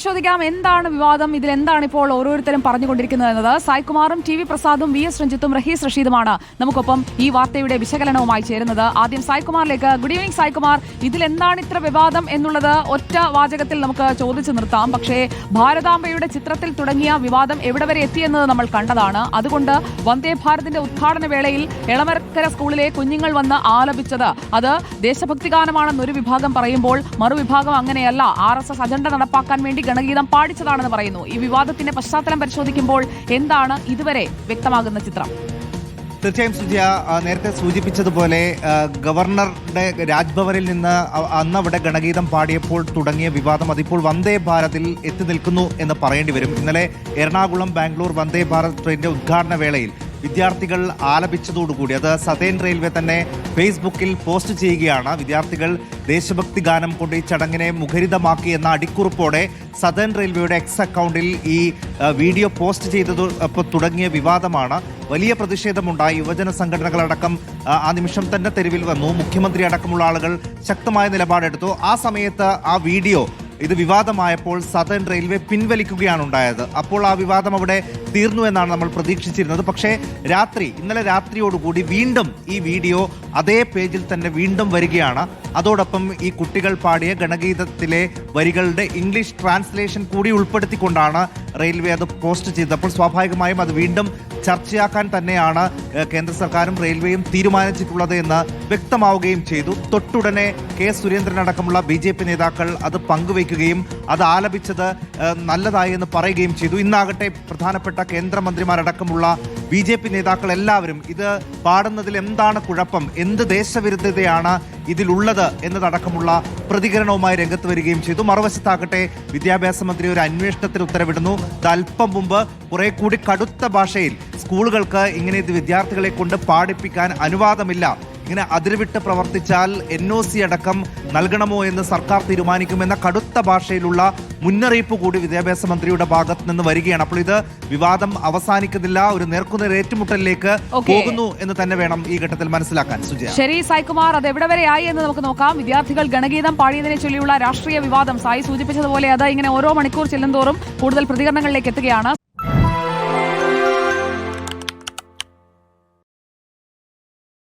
പരിശോധിക്കാം. എന്താണ് വിവാദം? ഇതിൽ എന്താണ് ഇപ്പോൾ ഓരോരുത്തരും പറഞ്ഞുകൊണ്ടിരിക്കുന്നത് എന്നത്? സായ്കുമാറും ടി വി പ്രസാദും വി എസ് രഞ്ജിത്തും റഹീസ് റഷീദുമാണ്. നമുക്കൊപ്പം ഈ വാർത്തയുടെ വിശകലനവുമായി ചേരുന്നത്. ആദ്യം സായ്കുമാറിലേക്ക്. Good evening Saikumar. ഇതിൽ എന്താണ് ഇത്ര വിവാദം എന്നുള്ളത് ഒറ്റ വാചകത്തിൽ നമുക്ക് ചോദിച്ചു നിർത്താം. പക്ഷേ ഭാരതാംബയുടെ ചിത്രത്തിൽ തുടങ്ങിയ വിവാദം എവിടെ വരെ എത്തിയെന്നത് നമ്മൾ കണ്ടതാണ്. അതുകൊണ്ട് വന്ദേ ഭാരതിന്റെ ഉദ്ഘാടന വേളയിൽ എളമരക്കര സ്കൂളിലെ കുഞ്ഞുങ്ങൾ വന്ന് ആലപിച്ചത് അത് ദേശഭക്തി ഗാനമാണെന്നൊരു വിഭാഗം പറയുമ്പോൾ മറുവിഭാഗം അങ്ങനെയല്ല. ആർ എസ് എസ് അജണ്ട നടപ്പാക്കാൻ വേണ്ടി ഗണഗീതം പാടിച്ചതാണെന്ന് പറയുന്നു. ഈ വിവാദത്തിന്റെ പശ്ചാത്തലം പരിശോധിക്കുമ്പോൾ എന്താണ് ഇതുവരെ വ്യക്തമാകുന്ന ചിത്രം? തീർച്ചയായും സുജിയ നേരത്തെ സൂചിപ്പിച്ചതുപോലെ ഗവർണറുടെ രാജ്ഭവനിൽ നിന്ന് അന്ന് അവിടെ ഗണഗീതം പാടിയപ്പോൾ തുടങ്ങിയ വിവാദം അതിപ്പോൾ വന്ദേ ഭാരതിൽ എത്തി നിൽക്കുന്നു എന്ന് പറയേണ്ടി വരും. ഇന്നലെ എറണാകുളം ബാംഗ്ലൂർ വന്ദേ ഭാരത് ട്രെയിനിന്റെ ഉദ്ഘാടന വേളയിൽ വിദ്യാർത്ഥികൾ ആലപിച്ചതോടുകൂടി അത് സതേൺ റെയിൽവേ തന്നെ ഫേസ്ബുക്കിൽ പോസ്റ്റ് ചെയ്യുകയാണ്. വിദ്യാർത്ഥികൾ ദേശഭക്തി ഗാനം കൊണ്ട് ഈ ചടങ്ങിനെ മുഖരിതമാക്കി എന്ന അടിക്കുറിപ്പോടെ സതേൺ റെയിൽവേയുടെ എക്സ് അക്കൗണ്ടിൽ ഈ വീഡിയോ പോസ്റ്റ് ചെയ്തത് തുടങ്ങിയ വിവാദമാണ്. വലിയ പ്രതിഷേധമുണ്ടായി. യുവജന സംഘടനകളടക്കം ആ നിമിഷം തന്നെ തെരുവിൽ വന്നു. മുഖ്യമന്ത്രി അടക്കമുള്ള ആളുകൾ ശക്തമായ നിലപാടെടുത്തു. ആ സമയത്ത് ആ വീഡിയോ ഇത് വിവാദമായപ്പോൾ സതേൺ റെയിൽവേ പിൻവലിക്കുകയാണ് ഉണ്ടായത്. അപ്പോൾ ആ വിവാദം അവിടെ തീർന്നു എന്നാണ് നമ്മൾ പ്രതീക്ഷിച്ചിരുന്നത്. പക്ഷേ രാത്രി ഇന്നലെ രാത്രിയോടുകൂടി വീണ്ടും ഈ വീഡിയോ അതേ പേജിൽ തന്നെ വീണ്ടും വരികയാണ്. അതോടൊപ്പം ഈ കുട്ടികൾ പാടിയ ഗണഗീതത്തിലെ വരികളുടെ ഇംഗ്ലീഷ് ട്രാൻസ്ലേഷൻ കൂടി ഉൾപ്പെടുത്തിക്കൊണ്ടാണ് റെയിൽവേ അത് പോസ്റ്റ് ചെയ്തപ്പോൾ സ്വാഭാവികമായും അത് വീണ്ടും ചർച്ചയാക്കാൻ തന്നെയാണ് കേന്ദ്ര സർക്കാരും റെയിൽവേയും തീരുമാനിച്ചിട്ടുള്ളത് എന്ന് വ്യക്തമാവുകയും ചെയ്തു. തൊട്ടുടനെ കെ സുരേന്ദ്രൻ അടക്കമുള്ള ബി ജെ പി നേതാക്കൾ അത് പങ്കുവയ്ക്കുകയും അത് ആലപിച്ചത് നല്ലതായി എന്ന് പറയുകയും ചെയ്തു. ഇന്നാകട്ടെ പ്രധാനപ്പെട്ട കേന്ദ്രമന്ത്രിമാരടക്കമുള്ള ബി ജെ പി നേതാക്കൾ എല്ലാവരും ഇത് പാടുന്നതിൽ എന്താണ് കുഴപ്പം? എന്ത് ദേശവിരുദ്ധതയാണ് ഇതിലുള്ളത് എന്നതടക്കമുള്ള പ്രതികരണവുമായി രംഗത്ത് വരികയും ചെയ്തു. മറുവശത്താകട്ടെ വിദ്യാഭ്യാസ മന്ത്രി ഒരു അന്വേഷണത്തിന് ഉത്തരവിടുന്നു. അല്പം മുമ്പ് കുറെ കൂടി കടുത്ത ഭാഷയിൽ സ്കൂളുകൾക്ക് ഇങ്ങനെ ഇത് വിദ്യാർത്ഥികളെ കൊണ്ട് പാടിപ്പിക്കാൻ അനുവാദമില്ല. ഇങ്ങനെ അതിരുവിട്ട് പ്രവർത്തിച്ചാൽ എൻ ഒ സി അടക്കം നൽകണമോ എന്ന് സർക്കാർ തീരുമാനിക്കുമെന്ന കടുത്ത ഭാഷയിലുള്ള മുന്നറിയിപ്പ് കൂടി വിദ്യാഭ്യാസ മന്ത്രിയുടെ ഭാഗത്ത് നിന്ന് വരികയാണ്. അപ്പോൾ ഇത് വിവാദം അവസാനിക്കുന്നില്ല ഒരു നേർക്കുനേർ ഏറ്റുമുട്ടലിലേക്ക് പോകുന്നു എന്ന് തന്നെ വേണം ഈ ഘട്ടത്തിൽ മനസ്സിലാക്കാൻ. സുജയ. ശരി സായ്കുമാർ അത് എവിടെ വരെ ആയി എന്ന് നമുക്ക് നോക്കാം. വിദ്യാർത്ഥികൾ ഗണഗീതം പാടിയതിനെ ചൊല്ലിയുള്ള രാഷ്ട്രീയ വിവാദം സായി സൂചിപ്പിച്ചതുപോലെ അത് ഇങ്ങനെ ഓരോ മണിക്കൂർ ചെല്ലുന്തോറും കൂടുതൽ പ്രതികരണങ്ങളിലേക്ക് എത്തുകയാണ്.